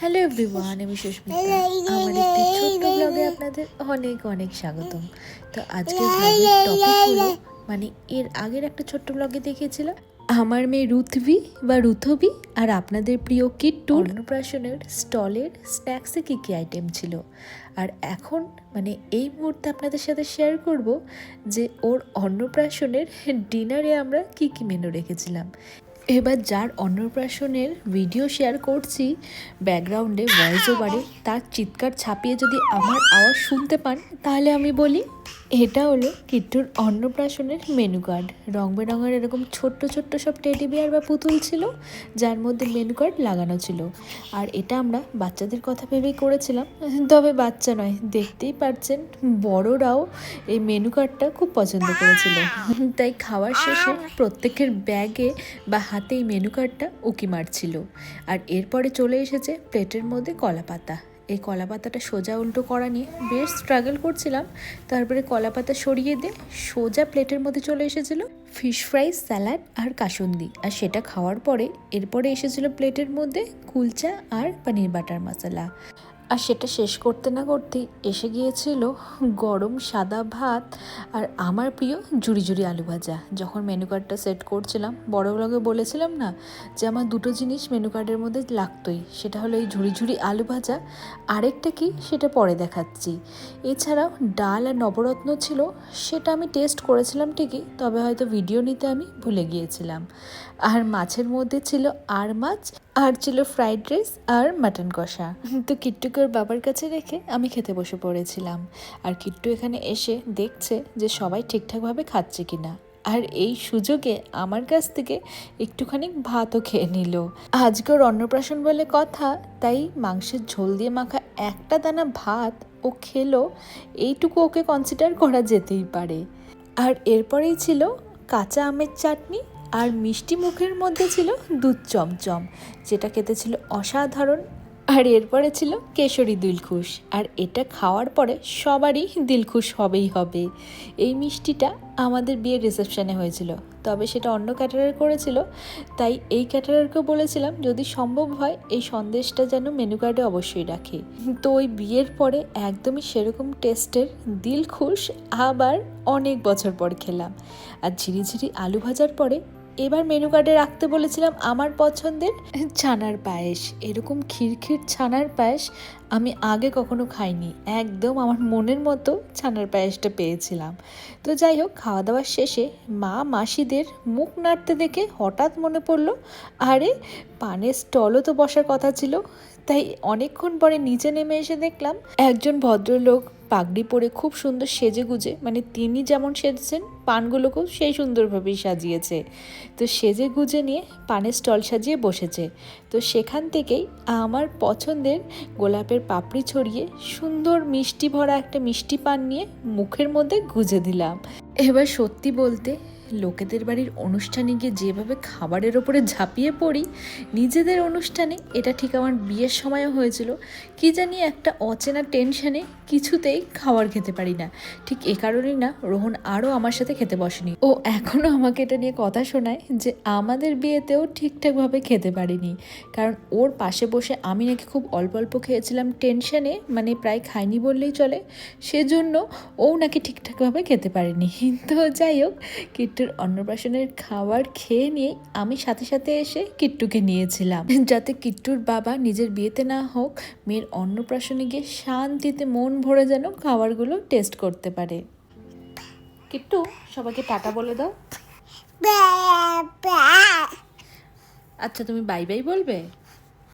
Hello everyone আমি সুস্মিতা। আমার একটি ছোট্ট ব্লগে আপনাদের অনেক অনেক স্বাগতম। তো আজকে ব্লগের টপিক হলো মানে এর আগের একটা ছোট্ট ব্লগে দেখিয়েছিলাম। আমার মেয়ে রুথভি বা রুথবি আর আপনাদের প্রিয় কিট্টু অন্নপ্রাশনের স্টলের স্ন্যাক্সে কী কী আইটেম ছিল। আর এখন মানে এই মুহূর্তে আপনাদের সাথে শেয়ার করব যে ওর অন্নপ্রাশনের ডিনারে আমরা কী কী মেনু রেখেছিলাম। এবার যার অন্নপ্রাশনের ভিডিও শেয়ার করছি, ব্যাকগ্রাউন্ডে ভয়েস ওভারে তার চিৎকার ছাপিয়ে যদি আমার আওয়াজ শুনতে পান, তাহলে আমি বলি এটা হলো কিট্টুর অন্নপ্রাশনের মেনু কার্ড রং বেরঙের এরকম ছোট্ট ছোট্ট সব টেডি বিয়ার বা পুতুল ছিল, যার মধ্যে মেনু কার্ড লাগানো ছিল। আর এটা আমরা বাচ্চাদের কথা ভেবেই করেছিলাম, তবে বাচ্চা নয়, দেখতেই পারছেন বড়রাও এই মেনু কার্ডটা খুব পছন্দ করেছিল। তাই খাওয়ার শেষে প্রত্যেকের ব্যাগে বা হাতে এই মেনু কার্ডটা উকি মারছিল। আর এরপরে চলে এসেছে প্লেটের মধ্যে কলা পাতা এই কলা পাতাটা সোজা উল্টো করা নিয়ে বেশ স্ট্রাগল করছিলাম। তারপরে কলা পাতা সরিয়ে দিয়ে সোজা প্লেটের মধ্যে চলে এসেছিল ফিশ ফ্রাই স্যালাড আর কাসুন্দি। আর সেটা খাওয়ার পরে এরপরে এসেছিল প্লেটের মধ্যে কুলচা আর পনির বাটার মশলা। আর সেটা শেষ করতে না করতেই এসে গিয়েছিল গরম সাদা ভাত আর আমার প্রিয় জুড়ি জুড়ি আলু ভাজা। যখন মেনু কার্ডটা সেট করছিলাম, বড় ব্লগে বলেছিলাম না যে আমার দুটো জিনিস মেনু কার্ডের মধ্যে লাগতোই, সেটা হলো এই ঝুড়ি ঝুড়ি আলু ভাজা, আরেকটা কি সেটা পরে দেখাচ্ছি। এছাড়াও ডাল আর নবরত্ন ছিল, সেটা আমি টেস্ট করেছিলাম ঠিকই, তবে হয়তো ভিডিও নিতে আমি ভুলে গিয়েছিলাম। আর মাছের মধ্যে ছিল আর মাছ, আর ছিল ফ্রাইড রাইস আর মাটন কষা। তো কিট্টুকে ওর বাবার কাছে রেখে আমি খেতে বসে পড়েছিলাম। আর কিট্টু এখানে এসে দেখছে যে সবাই ঠিকঠাকভাবে খাচ্ছে কিনা। আর এই সুযোগে আমার কাছ থেকে একটুখানি ভাতও খেয়ে নিল। আজকে ওর অন্নপ্রাশন বলে কথা, তাই মাংসের ঝোল দিয়ে মাখা একটা দানা ভাত ও খেলো, এইটুকু ওকে কনসিডার করা যেতেই পারে। আর এরপরেই ছিল কাঁচা আমের চাটনি আর মিষ্টি মুখের মধ্যে ছিল দুধ চমচম, যেটা খেতে ছিল অসাধারণ আর এরপরে ছিল কেশরী দিলখুশ। আর এটা খাওয়ার পরে সবারই দিলখুশ হবেই হবে। এই মিষ্টিটা আমাদের বিয়ের রিসেপশনে হয়েছিল। তবে সেটা অন্য ক্যাটারার করেছিল। তাই এই ক্যাটারারকেও বলেছিলাম, যদি সম্ভব হয়, এই সন্দেশটা যেন মেনু কার্ডে অবশ্যই রাখে। তো ওই বিয়ের পরে একদমই সেরকম টেস্টের দিলখুশ আবার অনেক বছর পর খেলাম। আর ঝিরিঝিরি আলু ভাজার পরে এবার মেনু কার্ডে রাখতে বলেছিলাম আমার পছন্দের ছানার পায়েস। এরকম খিরখির ছানার পায়েস আমি আগে কখনো খাইনি। একদম আমার মনের মতো ছানার পায়েসটা পেয়েছিলাম। তো যাই হোক খাওয়া দাওয়ার শেষে মা মাসিদের মুখ নাড়তে দেখে হঠাৎ মনে পড়ল, আরে পানের স্টলও তো বসার কথা ছিল। তাই অনেকক্ষণ পরে নিচে নেমে এসে দেখলাম একজন ভদ্রলোক পাগড়ি পরে খুব সুন্দর সেজে গুজে মানে তিনি যেমন সেজেছেন, পানগুলোকেও সেই সুন্দরভাবেই সাজিয়েছে। তো সেজে গুজে নিয়ে পানের স্টল সাজিয়ে বসেছে। তো সেখান থেকেই আমার পছন্দের গোলাপের পাপড়ি ছড়িয়ে সুন্দর মিষ্টি ভরা একটা মিষ্টি পান নিয়ে মুখের মধ্যে গুজে দিলাম। এবার সত্যি বলতে লোকেদের বাড়ির অনুষ্ঠানে গিয়ে যেভাবে খাবারের ওপরে ঝাঁপিয়ে পড়ি, নিজেদের অনুষ্ঠানে এটা ঠিক আমার বিয়ের সময়ও হয়েছিল। কি জানি একটা অচেনা টেনশনে কিছুতেই খাবার খেতে পারি না। ঠিক এ কারণেই না রোহন আরও আমার সাথে খেতে বসেনি। ও এখনও আমাকে এটা নিয়ে কথা শোনায় যে আমাদের বিয়েতেও ঠিকঠাকভাবে খেতে পারিনি। কারণ ওর পাশে বসে আমি নাকি খুব অল্প অল্প খেয়েছিলাম টেনশনে মানে প্রায় খাইনি বললেই চলে। সেজন্য ও নাকি ঠিকঠাকভাবে খেতে পারেনি। তো যাই হোক কিট্টুর অন্নপ্রাশনের খাবার খেয়ে নিয়ে আমি সাথে সাথে এসে কিট্টুকে নিয়েছিলাম। যাতে কিট্টুর বাবা নিজের বিয়েতে না হোক মেয়ের অন্নপ্রাশনে গিয়ে শান্তিতে মন ভরে যেন খাবারগুলো টেস্ট করতে পারে। কিট্টু সবাইকে টাটা বলে দাও। আচ্ছা তুমি বাই বাই বলবে?